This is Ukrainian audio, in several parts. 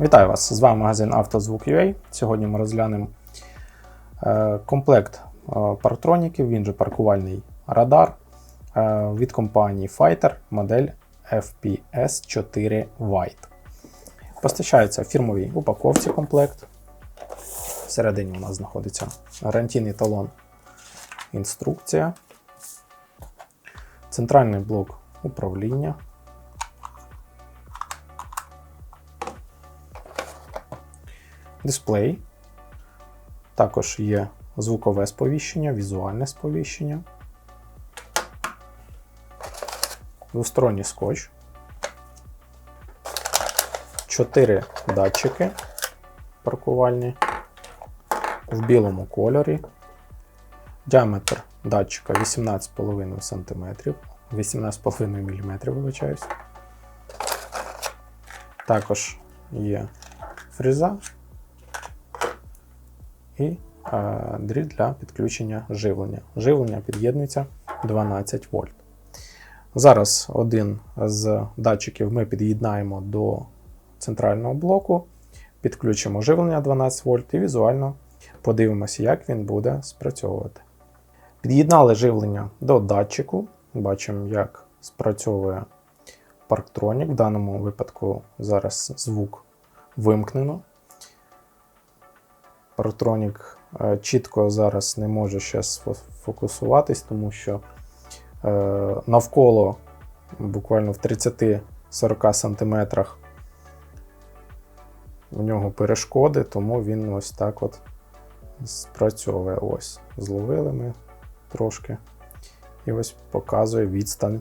Вітаю вас! З вами магазин «Автозвук.UA». Сьогодні ми розглянемо е, комплект е, парктроніків, він же паркувальний радар е, від компанії Fighter модель FPS 4 White. Постачається в фірмовій упаковці комплект. Всередині у нас знаходиться гарантійний талон, інструкція, центральний блок управління. Дисплей. Також є звукове сповіщення, візуальне сповіщення, двосторонній скотч, 4 датчики паркувальні в білому кольорі, діаметр датчика 18,5 см, 18,5 мм, вибачаюсь. Також є фреза і е, дріт для підключення живлення. Живлення під'єднується 12 вольт. Зараз один з датчиків ми під'єднаємо до центрального блоку, підключимо живлення 12 вольт і візуально подивимося, як він буде спрацьовувати. Під'єднали живлення до датчику. Бачимо, як спрацьовує парктронік. В даному випадку зараз звук вимкнено. Парктронік е, чітко зараз не може ще фокусуватись, тому що е, навколо буквально в 30-40 см у нього перешкоди, тому він ось так от спрацьовує. Ось, зловили ми трошки. І ось показує відстань.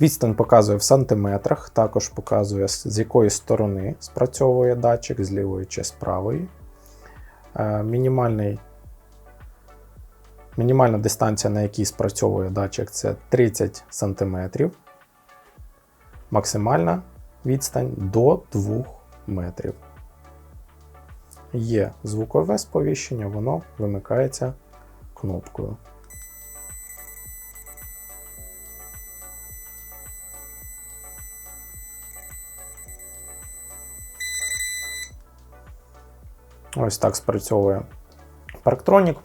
Відстань показує в сантиметрах, також показує, з якої сторони спрацьовує датчик, з лівої чи з правої. Е, Мінімальний, мінімальна дистанція, на якій спрацьовує датчик, це 30 см. Максимальна відстань до 2 метрів. Є звукове сповіщення, воно вимикається кнопкою. Ось так спрацьовує парктронік.